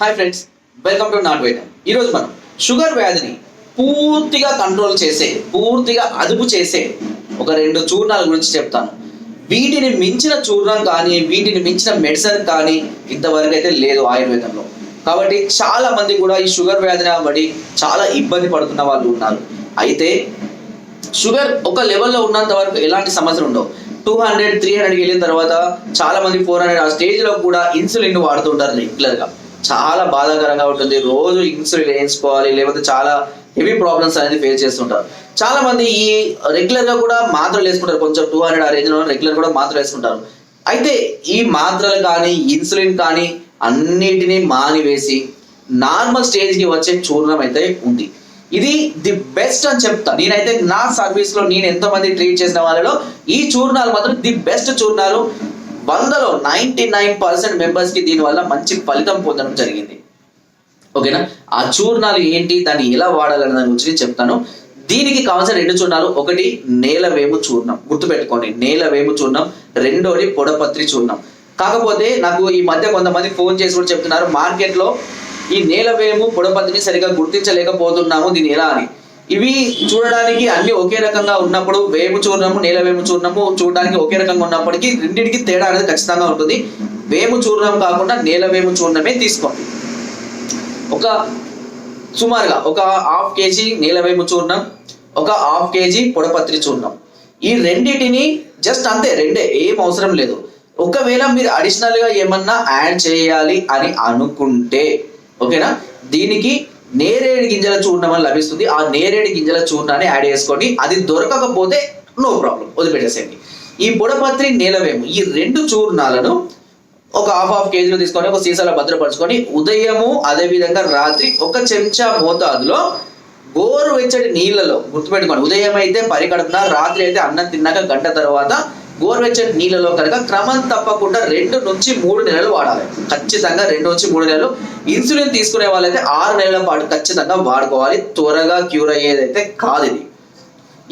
Hi friends welcome to not white ఈరోజు మనం sugar వ్యాధిని పూర్తిగా కంట్రోల్ చేసే పూర్తిగా అదుపు చేసే ఒక రెండు చూర్ణాల గురించి చెప్తాను. వీటిని మించిన చూర్ణం కానీ వీటిని మించిన మెడిసిన్ కానీ ఇంతవరకు అయితే లేదు ఆయుర్వేదంలో. కాబట్టి చాలా మంది కూడా ఈ షుగర్ వ్యాధిని పడి చాలా ఇబ్బంది పడుతున్న వాళ్ళు ఉన్నారు. అయితే షుగర్ ఒక లెవెల్లో ఉన్నంత వరకు ఎలాంటి సమస్యలు ఉండవు. టూ హండ్రెడ్ త్రీ హండ్రెడ్కి వెళ్ళిన తర్వాత చాలా మంది ఫోర్ హండ్రెడ్ ఆ స్టేజ్లో కూడా ఇన్సులిన్ వాడుతుంటారు రెగ్యులర్గా. చాలా బాధాకరంగా ఉంటుంది. రోజు ఇన్సులిన్ వేయించుకోవాలి లేకపోతే చాలా హెవీ ప్రాబ్లమ్స్ అనేది ఫేస్ చేస్తుంటారు. చాలా మంది ఈ రెగ్యులర్గా కూడా మాత్రలు వేసుకుంటారు. కొంచెం టూ హండ్రెడ్ ఆ రేంజ్లో రెగ్యులర్ కూడా మాత్రలు వేసుకుంటారు. అయితే ఈ మాత్రలు కానీ ఇన్సులిన్ కానీ అన్నిటినీ మానివేసి నార్మల్ స్టేజ్కి వచ్చే చూర్ణం అయితే ఉంది. ఇది ది బెస్ట్ అని చెప్తా. నేనైతే నా సర్వీస్లో నేను ఎంతో మంది ట్రీట్ చేసిన వాళ్ళలో ఈ చూర్ణాలు మాత్రం ది బెస్ట్ చూర్ణాలు. వందలో నైంటీ నైన్ పర్సెంట్ మెంబర్స్కి దీనివల్ల మంచి ఫలితం పొందడం జరిగింది. ఓకేనా? ఆ చూర్ణాలు ఏంటి? దాన్ని ఎలా వాడాలనే దాని గురించి చెప్తాను. దీనికి కావాల్సిన రెండు చూర్ణాలు. ఒకటి నేలవేము చూర్ణం. గుర్తుపెట్టుకోండి. నేలవేము చూర్ణం రెండోది పొడపత్రి చూర్ణం. కాకపోతే నాకు ఈ మధ్య కొంతమంది ఫోన్ చేసి కూడా చెప్తున్నారు మార్కెట్లో ఈ ఈ నేలవేము పొడపత్రిని సరిగా గుర్తించలేకపోతున్నాము దీని ఎలా అని? ఇవి చూడడానికి అన్ని ఒకే రకంగా ఉన్నప్పుడు వేము చూర్ణము నేలవేము చూర్ణము చూడడానికి ఒకే రకంగా ఉన్నప్పటికీ రెండింటికి తేడా అనేది ఖచ్చితంగా ఉంటుంది. వేము చూర్ణం కాకుండా నేల వేము చూర్ణమే తీసుకోండి. ఒక సుమారుగా ఒక హాఫ్ కేజీ నేల వేము చూర్ణం ఒక హాఫ్ కేజీ పొడపత్రి చూర్ణం. ఈ రెండింటిని జస్ట్ అంతే రెండే ఏం అవసరం లేదు. ఒకవేళ మీరు అడిషనల్గా ఏమన్నా యాడ్ చేయాలి అని అనుకుంటే ఓకేనా? దీనికి నేరేడు గింజల చూర్ణం అని లభిస్తుంది. ఆ నేరేడు గింజల చూర్ణాన్ని యాడ్ చేసుకోండి. అది దొరకకపోతే నో ప్రాబ్లం. వదిలిపెట్టేసేయండి. ఈ బుడపత్రి నీలవేము. ఈ రెండు చూర్ణాలను ఒక హాఫ్ హాఫ్ కేజీలు తీసుకొని ఒక సీసాలో భద్రపరచుకొని ఉదయము అదే విధంగా రాత్రి ఒక చెంచా మోతాదులో గోరువెచ్చటి నీళ్ళలో గుర్తుపెట్టుకోండి. ఉదయం అయితే పరిగడుపున రాత్రి అయితే అన్నం తిన్నాక గంట తర్వాత గోరువెచ్చని నీళ్ళలో కనుక క్రమం తప్పకుండా రెండు నుంచి మూడు నెలలు వాడాలి. ఖచ్చితంగా రెండు నుంచి మూడు నెలలు. ఇన్సులిన్ తీసుకునే వాళ్ళైతే ఆరు నెలల పాటు ఖచ్చితంగా వాడుకోవాలి. త్వరగా క్యూర్ అయ్యేదైతే కాదు ఇది.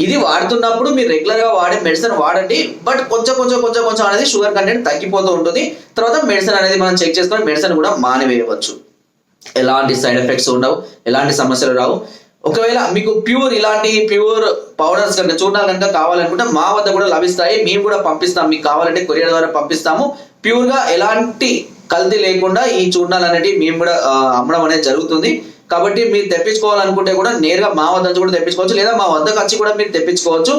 ఇది వాడుతున్నప్పుడు మీరు రెగ్యులర్గా వాడే మెడిసిన్ వాడండి. బట్ కొంచెం కొంచెం కొంచెం కొంచెం అనేది షుగర్ కంటెంట్ తగ్గిపోతూ ఉంటుంది. తర్వాత మెడిసిన్ అనేది మనం చెక్ చేసుకొని మెడిసిన్ కూడా మానివేయవచ్చు. ఎలాంటి సైడ్ ఎఫెక్ట్స్ ఉండవు. ఎలాంటి సమస్యలు రావు. ఒకవేళ మీకు ప్యూర్ ఇలాంటి ప్యూర్ పౌడర్స్ కనుక చూడాలి కనుక కావాలనుకుంటే మా వద్ద కూడా లభిస్తాయి. మేము కూడా పంపిస్తాం. మీకు కావాలంటే కొరియర్ ద్వారా పంపిస్తాము. ప్యూర్గా ఎలాంటి కల్తీ లేకుండా ఈ చూడాలు అనేవి మేము కూడా అమ్మడం అనేది జరుగుతుంది. కాబట్టి మీరు తెప్పించుకోవాలనుకుంటే కూడా నేరుగా మా వద్ద నుంచి కూడా తెప్పించుకోవచ్చు. లేదా మా వద్దకు వచ్చి కూడా మీరు తెప్పించుకోవచ్చు.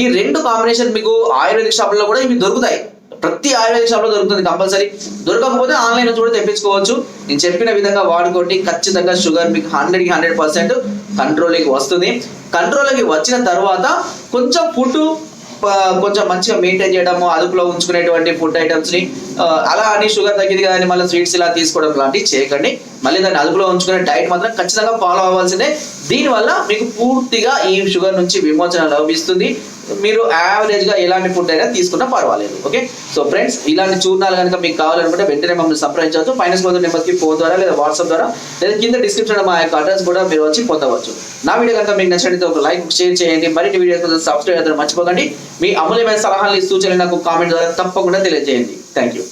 ఈ రెండు కాంబినేషన్ మీకు ఆయుర్వేదిక్ షాపులో కూడా ఇవి దొరుకుతాయి. ప్రతి ఆయుర్వేదిక్ షాప్లో దొరుకుతుంది కంపల్సరీ. దొరకకపోతే ఆన్లైన్ నుంచి కూడా తెప్పించుకోవచ్చు. నేను చెప్పిన విధంగా వాడుకోండి. ఖచ్చితంగా షుగర్ మీకు హండ్రెడ్కి హండ్రెడ్ పర్సెంట్ కంట్రోల్కి వస్తుంది. కంట్రోల్కి వచ్చిన తర్వాత కొంచెం ఫుడ్ కొంచెం మంచిగా మెయింటైన్ చేయడము అదుపులో ఉంచుకునేటువంటి ఫుడ్ ఐటమ్స్ని అలా అని షుగర్ తగ్గింది కదా అని మళ్ళీ స్వీట్స్ ఇలా తీసుకోవడం లాంటివి చేయకండి. మళ్ళీ దాన్ని అదుపులో ఉంచుకునే డైట్ మాత్రం ఖచ్చితంగా ఫాలో అవ్వాల్సిందే. దీనివల్ల మీకు పూర్తిగా ఈ షుగర్ నుంచి విమోచన లభిస్తుంది. మీరు యావరేజ్గా ఎలాంటి ఫుడ్ అయినా తీసుకున్నా పర్వాలేదు. ఓకే? సో ఫ్రెండ్స్ ఇలాంటి చూర్ణాలు కనుక మీకు కావాలనుకుంటే వెంటనే మమ్మల్ని సంప్రదించవచ్చు. ఫైనాన్స్ పొందిన నెంబర్కి ఫోన్ ద్వారా లేదా వాట్సాప్ ద్వారా లేదా కింద డిస్క్రిప్షన్ మా యొక్క అడ్రస్ కూడా మీరు వచ్చి పొందవచ్చు. నా వీడియో కనుక మీకు నచ్చినట్లయితే ఒక లైక్ షేర్ చేయండి. మరిన్ని వీడియోస్ కోసం సబ్స్క్రైబ్ అయితే మర్చిపోకండి. మీ అమూల్యమైన సలహాలు సూచనలు నాకు కామెంట్ ద్వారా తప్పకుండా తెలియజేయండి. Thank you